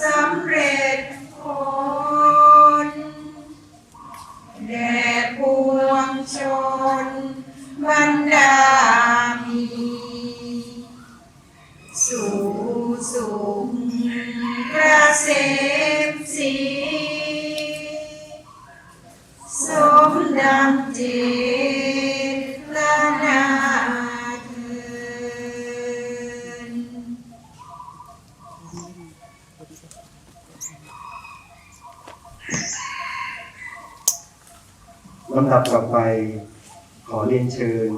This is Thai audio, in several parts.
สำเร็จผลแด่ปวงชนบรรดามีสู่สุขเกษมสีสมดังเจตนาเถิด ลำดับ ต่อไป ขอเรียนเชิญ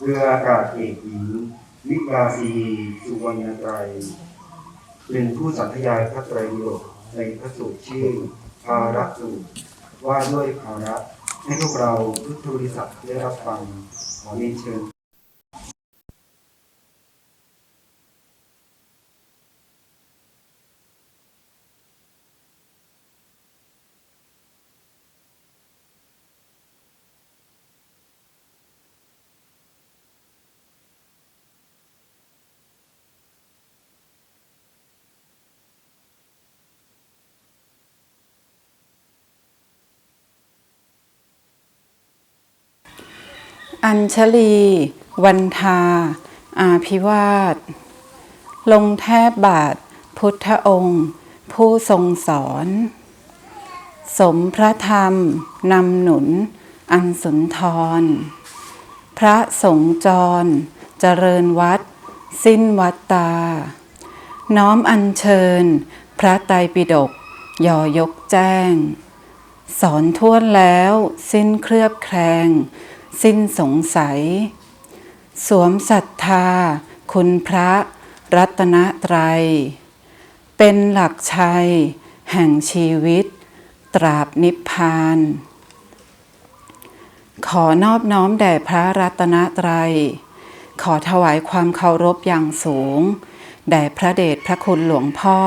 เรืออากาศเอกหญิง วิกาซีสุวรรณไตรเป็นผู้สัทยายพระไตรปิฎกในพระสูตรชื่อ ภาระสูตร ว่าด้วยภาระให้พวกเราพุทธบริษัทได้รับฟังขอเรียนเชิญ อัญชลี วันทา อาภิวาทลงแทบบาท พุทธองค์ ผู้ทรงสอน สมพระธรรม นำหนุน อันสุนทร พระสงฆ์จร เจริญวัด สิ้นวัดตา น้อมอัญเชิญ พระไตรปิฎกยอยกแจ้ง สอนท่วแล้ว สิ้นเคลือบแคลง สิ้นสงสัย สวมศรัทธา คุณพระ รัตนตรัย เป็นหลักชัย แห่งชีวิต ตราบนิพพาน ขอนอบน้อมแด่พระรัตนตรัย ขอถวายความเคารพอย่างสูง แด่พระเดชพระคุณหลวงพ่อ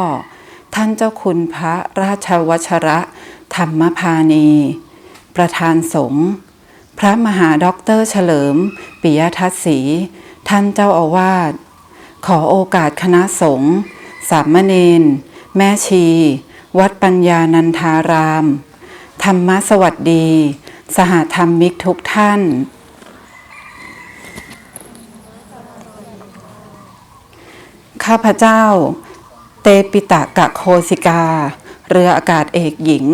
ท่านเจ้าคุณพระราชวชระ ธรรมพานี ประธานสงฆ์ พระมหาด็อกเตอร์เฉลิม ปิยทัศน์ศรีท่านเจ้าอาวาส ขอโอกาสคณะสงฆ์สามเณรแม่ชี วัดปัญญานันทาราม ธรรมสวัสดี สหธรรมมิกทุกท่าน ข้าพเจ้า เตปิตะกะโคสิกา เรืออากาศเอกหญิง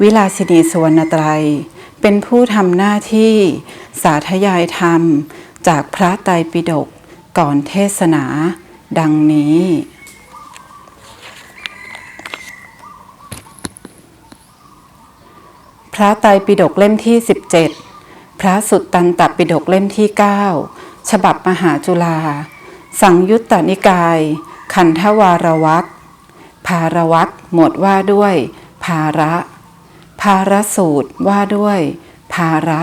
วิลาสินีสวนไตร เป็นผู้ทำหน้าที่สาธยายธรรม จากพระไตรปิฎกก่อนเทศนา ดังนี้ พระไตรปิฎกเล่มที่ 17 พระสุตตันตปิฎกเล่มที่ 9 ฉบับมหาจุฬาสังยุตตนิกาย ขันธวารวักภารวักหมวดว่าด้วย ภาระ ภาระสูตรว่าด้วย ภาระ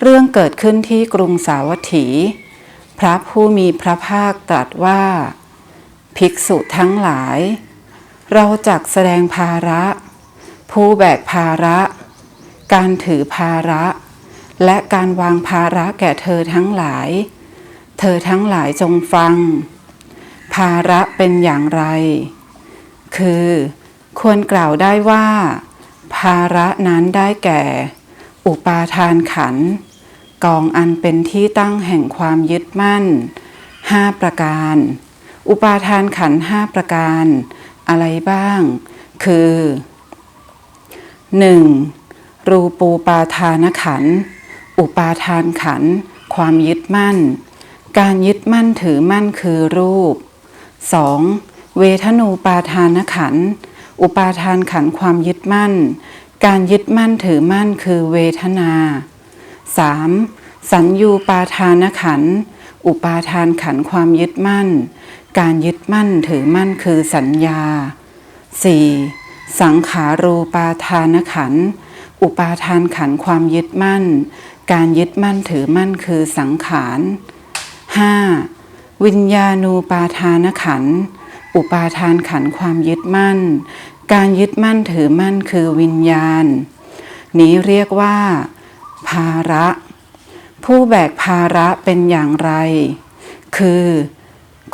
เรื่องเกิดขึ้นที่กรุงสาวัตถี พระผู้มีพระภาคตรัสว่า ภิกษุทั้งหลาย เราจักแสดงภาระ ผู้แบกภาระ การถือภาระ และการวางภาระแก่เธอทั้งหลาย เธอทั้งหลายจงฟัง ภาระเป็นอย่างไร คือควรกล่าวได้ว่า ภาระนั้นได้แก่ อุปาทานขัน กองอันเป็นที่ตั้งแห่งความยึดมั่นห้าประการ อุปาทานขันห้าประการ อะไรบ้าง คือ 1. รูปูปาทานขัน อุปาทานขัน ความยึดมั่น การยึดมั่นถือมั่นคือรูป 2. เวทนูปาทานขัน อุปาทานขันความยึดมั่น การยึดมั่นถือมั่นคือเวทนา 3. สัญญูปาทานขัน อุปาทานขันความยึดมั่น การยึดมั่นถือมั่นคือสัญญา 4. สังขารูปาทานขัน อุปาทานขันความยึดมั่น การยึดมั่นถือมั่นคือสังขาร 5. วิญญาณูปาทานขัน อุปาทานขันความยึดมั่น การยึดมั่นถือมั่นคือวิญญาณ นี้เรียกว่า ภาระ ผู้แบกภาระเป็นอย่างไร คือ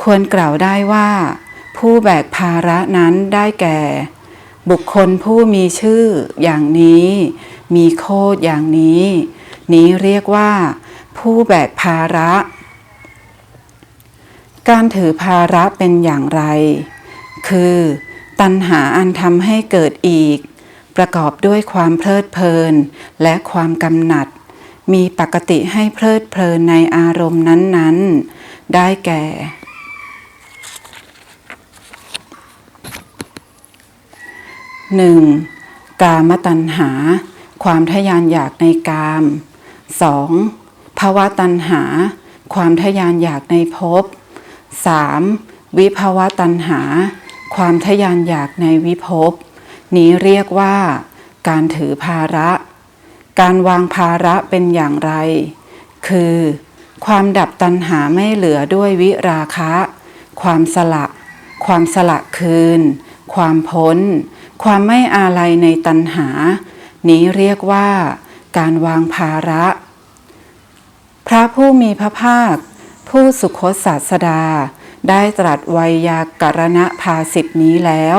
ควรกล่าวได้ว่า ผู้แบกภาระนั้นได้แก่ บุคคลผู้มีชื่ออย่างนี้ มีโคดอย่างนี้ นี้เรียกว่า ผู้แบกภาระ การถือภาระเป็นอย่างไร คือ ตัณหาอันทำให้เกิดอีก ประกอบด้วยความเพลิดเพลิน และความกำหนัด มีปกติให้เพลิดเพลินในอารมณ์นั้นๆ ได้แก่ 1. กามตัณหา ความทยานอยากในกาม 2. ภาวะตัณหา ความทยานอยากในภพ 3. วิภาวะตัณหา ความทยานอยากในวิภพ นี้เรียกว่า การถือภาระ การวางภาระเป็นอย่างไร คือ ความดับตัณหาไม่เหลือด้วยวิราคะ ความสละ ความสละคืน ความพ้น ความไม่อาลัยในตัณหา นี้เรียกว่า การวางภาระ พระผู้มีพระภาค ผู้สุคตศาสดา ได้ตรัสไวยากรณภาสิทธินี้แล้ว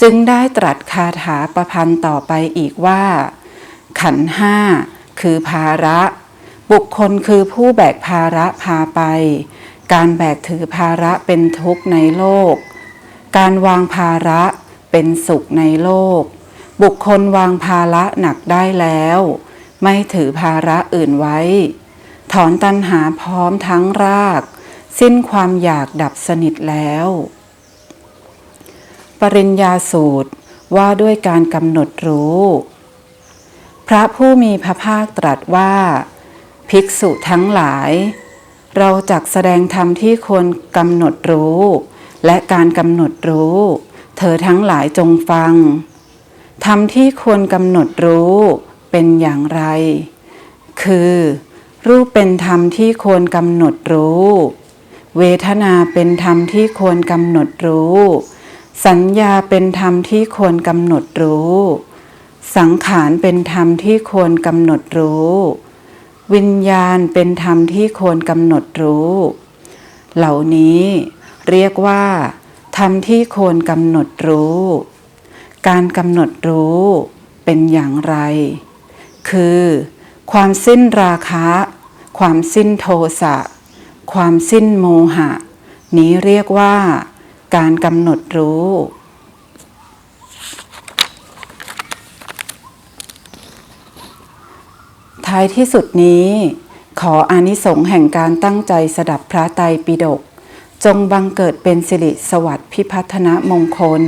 จึงได้ตรัสคาถาประพันธ์ต่อไปอีกว่า ขันห้าคือภาระ บุคคลคือผู้แบกภาระพาไป การแบกถือภาระเป็นทุกข์ในโลก การวางภาระเป็นสุขในโลก บุคคลวางภาระหนักได้แล้ว ไม่ถือภาระอื่นไว้ ถอนตัณหาพร้อมทั้งราก สิ้นความอยากดับสนิทแล้ว ปริญญาสูตรว่าด้วยการกำหนดรู้ พระผู้มีพระภาคตรัสว่า ภิกษุทั้งหลาย เราจักแสดงธรรมที่ควรกำหนดรู้ และการกำหนดรู้ เธอทั้งหลายจงฟังธรรมที่ควรกำหนดรู้เป็นอย่างไร คือ รูปเป็นธรรมที่ควรกำหนดรู้ เวทนาเป็นธรรมที่ควรกำหนดรู้ สัญญาเป็นธรรมที่ควรกำหนดรู้ สังขารเป็นธรรมที่ควรกำหนดรู้ วิญญาณเป็นธรรมที่ควรกำหนดรู้ เหล่านี้เรียกว่าธรรมที่ควรกำหนดรู้ การกำหนดรู้เป็นอย่างไร คือ ความสิ้นราคะ ความสิ้นโทสะ ความสิ้นโมหะ นี้เรียกว่าการกำหนดรู้ ท้ายที่สุดนี้ ขออานิสงส์แห่งการตั้งใจสดับพระไตรปิฎกจงบังเกิดเป็นสิริสวัสดิ์พิพัฒนมงคล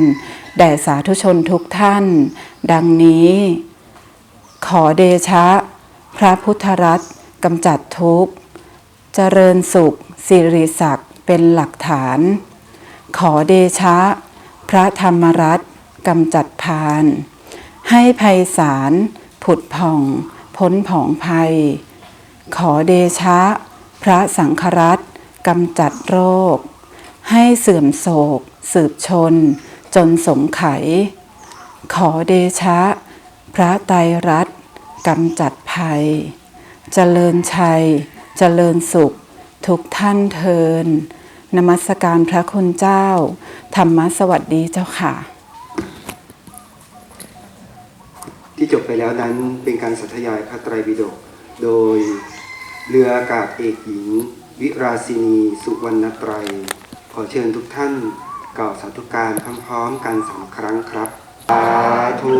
แด่สาธุชนทุกท่าน ดังนี้ ขอเดชะ พระพุทธรัตน์กำจัดทุกข์ เจริญสุข สิริศักดิ์เป็นหลักฐาน ขอเดชะ พระธรรมรัตน์กำจัดพาน ให้ภัยสารผุดผ่อง พ้นผองภัย ขอเดชะ พระสังฆรัตน์กำจัดโรค ให้เสื่อมโศก สืบชน จนสมไข ขอเดชะ พระไตรรัตน์กำจัดภัย เจริญชัย เจริญสุข ทุกท่านเทินนมัสการพระคุณเจ้า ธรรมสวัสดีเจ้าค่ะ ที่จบไปแล้วนั้นเป็นการสัทยายพระไตรปิฎกโดยเรืออากาศเอกหญิง วิราศินีสุวรรณไตร ขอเชิญทุกท่านกล่าวสาธุการพร้อมๆกันสามครั้งครับ สาธุ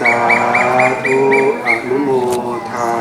สาธุอนุโมทา